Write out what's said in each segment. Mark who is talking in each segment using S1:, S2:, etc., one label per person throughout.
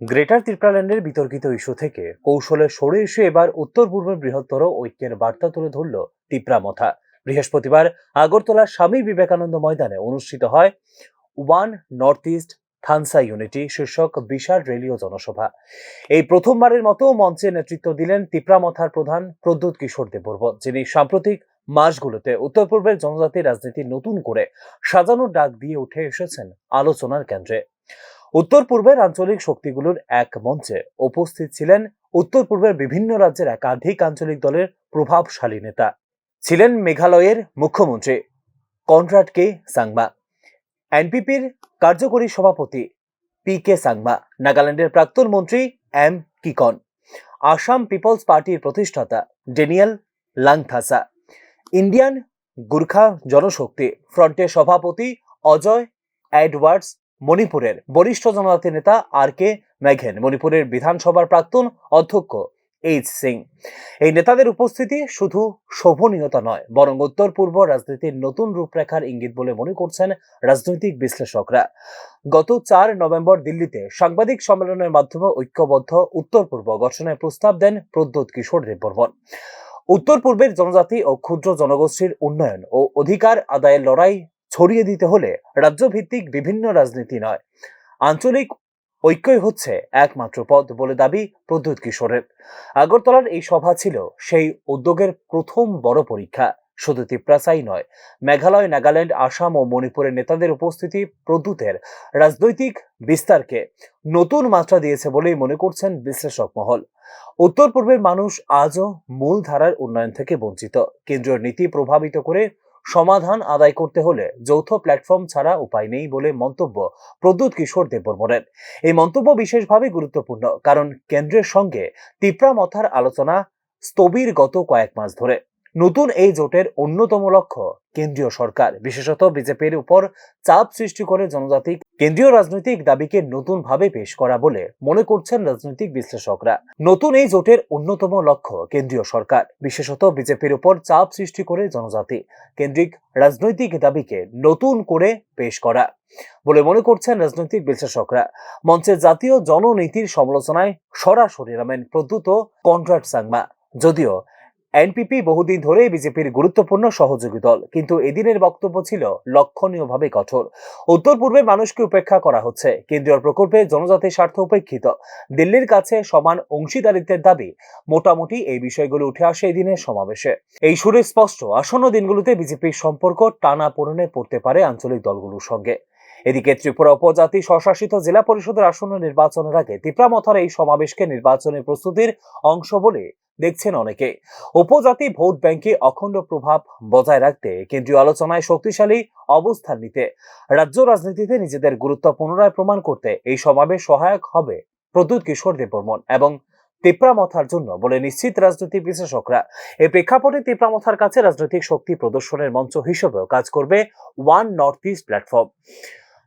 S1: Greater ত্রিপ্রাল্যান্ডের বিতর্কিত issue থেকে কৌশলে সরে এসে এবার উত্তর পূর্বের বৃহত্তর ঐক্যের বার্তা তুলে ধরল তিপ্রামথা বৃহস্পতিবার আগরতলার স্বামী বিবেকানন্দ ময়দানে অনুষ্ঠিত হয় one north east Thansa unity শীর্ষক বিশাল রেলীয় জনসভা। এই প্রথমবারের মতো মঞ্চে নেতৃত্ব দিলেন তিপ্রামথার প্রধান প্রদ্যুৎ কিশোর দেববর্ম, যিনি সাম্প্রতিক মাসগুলোতে উত্তর পূর্বের জনজাতি রাজনীতি নতুন করে সাজানোর ডাক দিয়ে উঠে এসেছেন আলোচনার কেন্দ্রে। উত্তর পূর্বের আঞ্চলিক শক্তিগুলোর এক মঞ্চে উপস্থিত ছিলেন উত্তর পূর্বের বিভিন্ন রাজ্যের একাধিক আঞ্চলিক দলের প্রভাবশালী নেতা। ছিলেন মেঘালয়ের মুখ্যমন্ত্রী। কনরাড কে সাংমা। এনপিপির কার্যকরী সভাপতি পি কে সাংমা। নাগাল্যান্ডের প্রাক্তন মন্ত্রী এম কিকন। আসাম পিপলস পার্টির প্রতিষ্ঠাতা ডেনিয়েল লাংথাসা। ইন্ডিয়ান গুর্খা জনশক্তি ফ্রন্টের সভাপতি অজয় এডওয়ার্ডস মণিপুরের বরিষ্ঠ জনজাতি নেতা আর কে ম্যাঘেন মণিপুরের বিধানসভার প্রাক্তন অধ্যক্ষ এইচ সিং। এই নেতাদের উপস্থিতি শুধু শোভনীয়তা নয়, বরং উত্তর পূর্ব রাজনীতির নতুন রূপরেখার ইঙ্গিত বলে মনে করছেন রাজনৈতিক বিশ্লেষকরা। গত চার নভেম্বর দিল্লিতে সাংবাদিক সম্মেলনের মাধ্যমে ঐক্যবদ্ধ উত্তর পূর্ব গঠনের প্রস্তাব দেন প্রদ্যোৎ কিশোর দেববর্মন। উত্তর পূর্বের জনজাতি ও ক্ষুদ্র জনগোষ্ঠীর উন্নয়ন ও অধিকার আদায়ের লড়াই ছড়িয়ে দিতে হলে রাজ্যভিত্তিক বিভিন্ন রাজনীতি নয়। আঞ্চলিক ঐক্যই হচ্ছে একমাত্র পথ বলে দাবি প্রদ্যুৎ কিশোরের। আগরতলার এই সভা ছিল সেই উদ্যোগের প্রথম বড় পরীক্ষা। শুধু তিপ্রাসাই নয়, মেঘালয়, নাগাল্যান্ড, আসাম ও মণিপুরের নেতাদের উপস্থিতি প্রদ্যুতের রাজনৈতিক বিস্তারকে নতুন মাত্রা দিয়েছে বলেই মনে করছেন বিশ্লেষক মহল। উত্তর পূর্বের মানুষ আজও মূল ধারার উন্নয়ন থেকে বঞ্চিত। কেন্দ্রীয় নীতি প্রভাবিত করে সমাধান আদায় করতে হলে যৌথ প্ল্যাটফর্ম ছাড়া উপায় নেই বলে মন্তব্য প্রদ্যুৎ কিশোর দেববর্মনের এই মন্তব্য বিশেষভাবে গুরুত্বপূর্ণ, কারণ কেন্দ্রের সঙ্গে তিপ্রা মথার আলোচনা স্থবির গত কয়েক মাস ধরে। নতুন এই জোটের অন্যতম লক্ষ্য কেন্দ্রীয় সরকার, বিশেষত বিজেপির উপর চাপ সৃষ্টি করে জনজাতি কেন্দ্রীয় রাজনৈতিক দাবিকে নতুন ভাবে পেশ করা বলে মনে করছেন রাজনৈতিক বিশ্লেষকরা। নতুন এই জোটের অন্যতম লক্ষ্য কেন্দ্রীয় সরকার, বিশেষত বিজেপির উপর চাপ সৃষ্টি করে জনজাতি কেন্দ্রিক রাজনৈতিক দাবিকে নতুন করে পেশ করা বলে মনে করছেন রাজনৈতিক বিশ্লেষকরা। মঞ্চে জাতীয় জননীতির সমালোচনায় সরাসরি নামেন প্রদ্যুত কন্ট্রাক্ট সাংমা। যদিও এনপিপি বহুদিন ধরে বিজেপির গুরুত্বপূর্ণ সহযোগী দল, কিন্তু এদিনের বক্তব্য ছিল লক্ষণীয়ভাবে কঠোর। উত্তর পূর্বের মানুষকে উপেক্ষা করা হচ্ছে। কেন্দ্রীয় প্রকল্পে জনজাতির স্বার্থ উপেক্ষিত। দিল্লির কাছে সমান অংশীদারিত্বের দাবি মোটামুটি এই বিষয়গুলো উঠে আসে এদিনের সমাবেশে। এই সুরে স্পষ্ট, আসন্ন দিনগুলোতে বিজেপির সম্পর্ক টানা পূরণে পড়তে পারে আঞ্চলিক দলগুলোর সঙ্গে। এদিকে ত্রিপুরা উপজাতি স্বশাসিত জেলা পরিষদের আসন্ন নির্বাচনের আগে তিপ্রামথার এই সমাবেশকে নির্বাচনের প্রস্তুতির অংশ বলে দেখছেন অনেকে। উপজাতি ভোট ব্যাংকে অখণ্ড প্রভাব বজায় রাখতে কেন্দ্রীয় আলোচনায় শক্তিশালী অবস্থান নিতে রাজ্য রাজনীতিতে নিজেদের গুরুত্ব পুনরায় প্রমাণ করতে এই সমাবেশ সহায়ক হবে প্রদ্যুৎ কিশোর দেববর্মন এবং তিপ্রামথার জন্য বলে নিশ্চিত রাজনৈতিক বিশ্লেষকরা। এই প্রেক্ষাপটে তিপ্রামথার কাছে রাজনৈতিক শক্তি প্রদর্শনের মঞ্চ হিসেবেও কাজ করবে ওয়ান নর্থ ইস্ট প্ল্যাটফর্ম।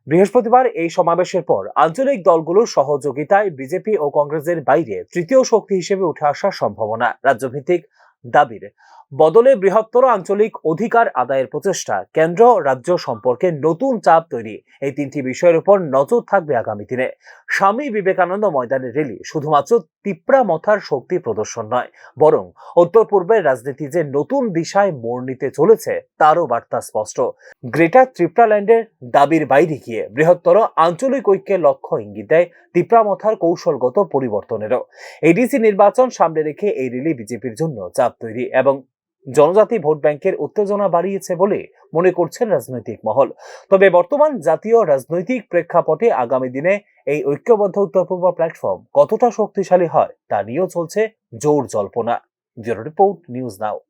S1: বৃহস্পতিবার এই সমাবেশের পর আঞ্চলিক দলগুলোর সহযোগিতায় বিজেপি ও কংগ্রেসের বাইরে তৃতীয় শক্তি হিসেবে উঠে আসার সম্ভাবনা রাজ্যভিত্তিক দাবির। বদলে বৃহত্তর আঞ্চলিক অধিকার আদায়ের প্রচেষ্টা কেন্দ্র রাজ্য সম্পর্কে নতুন চাপ তৈরি। এই তিনটি বিষয়ের উপর নজর থাকবে আগামী দিনে। স্বামী বিবেকানন্দ ময়দানের রেলি শুধুমাত্র তিপ্রা মথার শক্তি প্রদর্শন নয়, বরং উত্তর পূর্বের রাজনীতি যে নতুন দিশায় মোড় নিতে চলেছে, তারও বার্তা স্পষ্ট। গ্রেটার ত্রিপ্রাল্যান্ডের দাবির বাইরে গিয়ে বৃহত্তর আঞ্চলিক ঐক্যের লক্ষ্য ইঙ্গিত দেয় তিপ্রামথার কৌশলগত পরিবর্তনেরও। এডিসি নির্বাচন সামনে রেখে এই রেলি বিজেপির জন্য চাপ তৈরি এবং জনজাতি ভোট ব্যাংকের উত্তেজনা বাড়িয়েছে বলে মনে করছেন রাজনৈতিক মহল। তবে বর্তমান জাতীয় রাজনৈতিক প্রেক্ষাপটে আগামী দিনে এই ঐক্যবদ্ধ উত্তর পূর্ব প্ল্যাটফর্ম কতটা শক্তিশালী হয় তা নিয়েও চলছে জোর জল্পনা। Bureau report, news now.